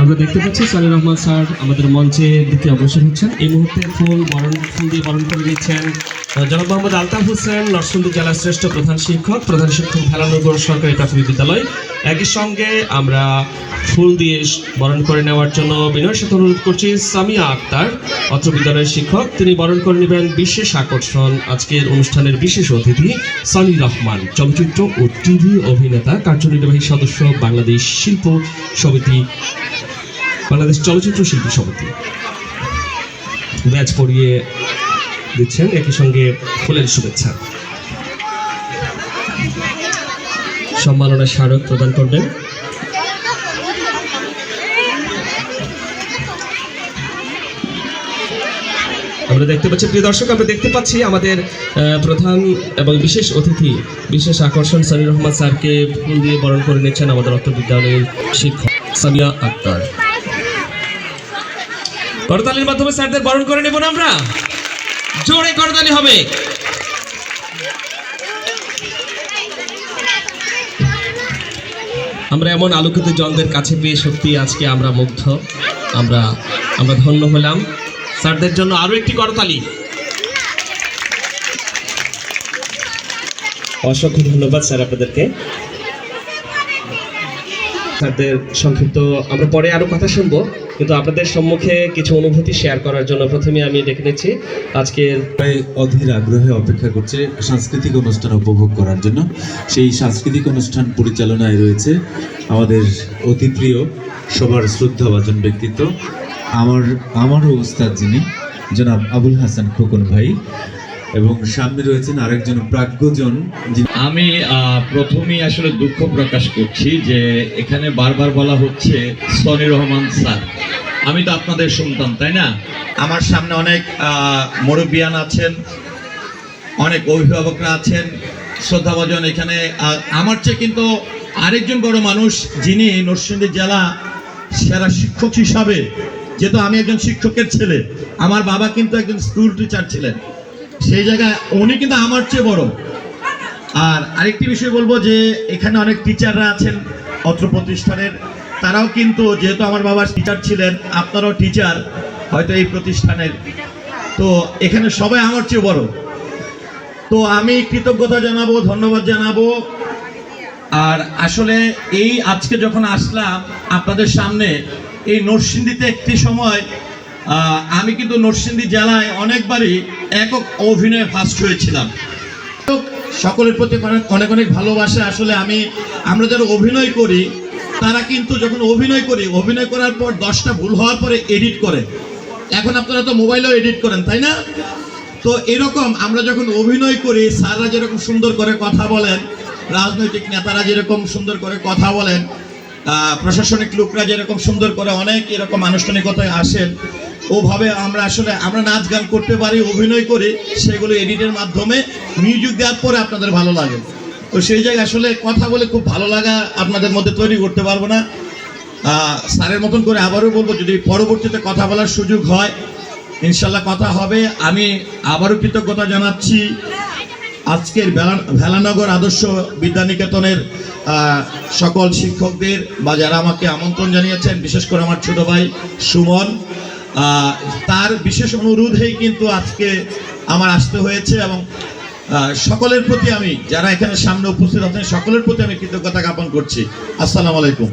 আমরা দেখতে পাচ্ছি সানি রহমান স্যার আমাদের মঞ্চে দিকে অগ্রসর হচ্ছেন। এই মুহূর্তে ফুল বরণ ফুল দিয়ে বরণ করে নিচ্ছেন জনাব মোহাম্মদ আলতাফ হোসেন, নরসিংদী জেলার শ্রেষ্ঠ প্রধান শিক্ষক প্রধান শিক্ষক ভেলানগর সরকারি প্রাথমিক বিদ্যালয়। একই সঙ্গে আমরা ফুল দিয়ে বরণ করে নেওয়ার জন্য বিনয়ের সাথে অনুরোধ করছি, সামিয়া আক্তার, অত্র বিদ্যালয়ের শিক্ষক। তিনি বরণ করে নেবেন বিশেষ আকর্ষণ, আজকের অনুষ্ঠানের বিশেষ অতিথি সানি রহমান, চলচ্চিত্র ও টিভি অভিনেতা, কার্যনির্বাহী সদস্য, বাংলাদেশ শিল্প সমিতি, বাংলাদেশ চলচ্চিত্র শিল্পী সমিতি। ব্যাচ পরিয়ে দিচ্ছেন। একই সঙ্গে ফুলের শুভেচ্ছা। সম্মাননা স্মারক প্রদান করবেন। আমরা দেখতে পাচ্ছি, প্রিয় দর্শক, আমরা দেখতে পাচ্ছি আমাদের প্রধান এবং বিশেষ অতিথি, বিশেষ আকর্ষণ সানি রহমান স্যারকে ফুল দিয়ে বরণ করে নিচ্ছেন আমাদের অত্র বিদ্যালয়ের শিক্ষক সামিয়া আক্তার। করতালির মাধ্যমে স্যারদের বরণ করে নেব না আমরা? জোরে করতালি হবে। আমরা এমন আলোকিত জনদের কাছে পেয়ে সত্যি আজকে আমরা মুগ্ধ। আমরা আমরা ধন্য হলাম। স্যারদের জন্য আরও একটি করতালি। অসংখ্য ধন্যবাদ স্যার আপনাদেরকে। স্যারদের সংক্ষিপ্ত, আমরা পরে আরও কথা শুনব, কিন্তু আপনাদের সম্মুখে কিছু অনুভূতি শেয়ার করার জন্য প্রথমে আমি ডেকে নিচ্ছি আজকের প্রায় অধীর আগ্রহে অপেক্ষা করছে সাংস্কৃতিক অনুষ্ঠান উপভোগ করার জন্য। সেই সাংস্কৃতিক অনুষ্ঠান পরিচালনায় রয়েছে আমাদের অতি প্রিয় সবার শ্রদ্ধাভাজন ব্যক্তিত্ব, আমার, আমারও উস্তাদ যিনি, জনাব আবুল হাসান খোকন ভাই। এবং সামনে রয়েছেন আরেকজন প্রাজ্ঞজন আমি আহ, প্রথমেই আসলে দুঃখ প্রকাশ করছি যে এখানে বারবার বলা হচ্ছে সনি রহমান স্যার। আমি তো আপনাদের সন্তান তাই না? আমার সামনে অনেক আহ, মুরব্বিয়ান আছেন অনেক অভিভাবকরা আছেন শ্রদ্ধাভাজন এখানে আমার চেয়ে কিন্তু আরেকজন বড় মানুষ যিনি নরসিংদী জেলা সেরা শিক্ষক হিসাবে যেহেতু আমি একজন শিক্ষকের ছেলে আমার বাবা কিন্তু একজন স্কুল টিচার ছিলেন। সেই জায়গায় উনি কিন্তু আমার চেয়ে বড়। আর আরেকটি বিষয় বলব যে, এখানে অনেক টিচাররা আছেন অত্র প্রতিষ্ঠানের। তারাও কিন্তু যেহেতু আমার বাবা টিচার ছিলেন, আপনারাও টিচার হয়তো এই প্রতিষ্ঠানের। তো এখানে সবাই আমার চেয়ে বড়। তো আমি কৃতজ্ঞতা জানাব, ধন্যবাদ জানাব। আর আসলে এই আজকে যখন আসলাম, আপনাদের সামনে এই নরসিংদীতে একটি সময় আমি কিন্তু নরসিংদী জেলায় অনেকবারই একক অভিনয়ে ফার্স্ট হয়েছিলাম। সকলের প্রতি অনেক অনেক ভালোবাসা। আসলে আমি আমরা যারা অভিনয় করি, তারা কিন্তু যখন অভিনয় করি, অভিনয় করার পর দশটা ভুল হওয়ার পরে এডিট করে। এখন আপনারা তো মোবাইলেও এডিট করেন, তাই না? তো এরকম আমরা যখন অভিনয় করি, স্যাররা যেরকম সুন্দর করে কথা বলেন, রাজনৈতিক নেতারা যেরকম সুন্দর করে কথা বলেন প্রশাসনিক লোকরা যেরকম সুন্দর করে অনেক এরকম আনুষ্ঠানিকতায় আসেন ওভাবে আমরা আসলে, আমরা নাচ গান করতে পারি, অভিনয় করি, সেগুলো এডিটের মাধ্যমে মিউজিক দেওয়ার পরে আপনাদের ভালো লাগে। তো সেই জায়গায় আসলে কথা বলে খুব ভালো লাগা আপনাদের মধ্যে তৈরি করতে পারব না। স্যারের মতন করে আবারও বলব, যদি পরবর্তীতে কথা বলার সুযোগ হয়, ইনশাল্লাহ কথা হবে। আমি আবারও কৃতজ্ঞতা জানাচ্ছি আজকের ভেলা- ভেলানগর আদর্শ বিদ্যানিকেতনের সকল শিক্ষকদের বা যারা আমাকে আমন্ত্রণ জানিয়েছেন, বিশেষ করে আমার ছোট ভাই সুমন। তার বিশেষ অনুরোধেই কিন্তু আজকে আমার আসতে হয়েছে এবং সকলের প্রতি আমি, যারা এখানে সামনে উপস্থিত আছেন, সকলের প্রতি আমি কৃতজ্ঞতা জ্ঞাপন করছি। আসসালামু আলাইকুম।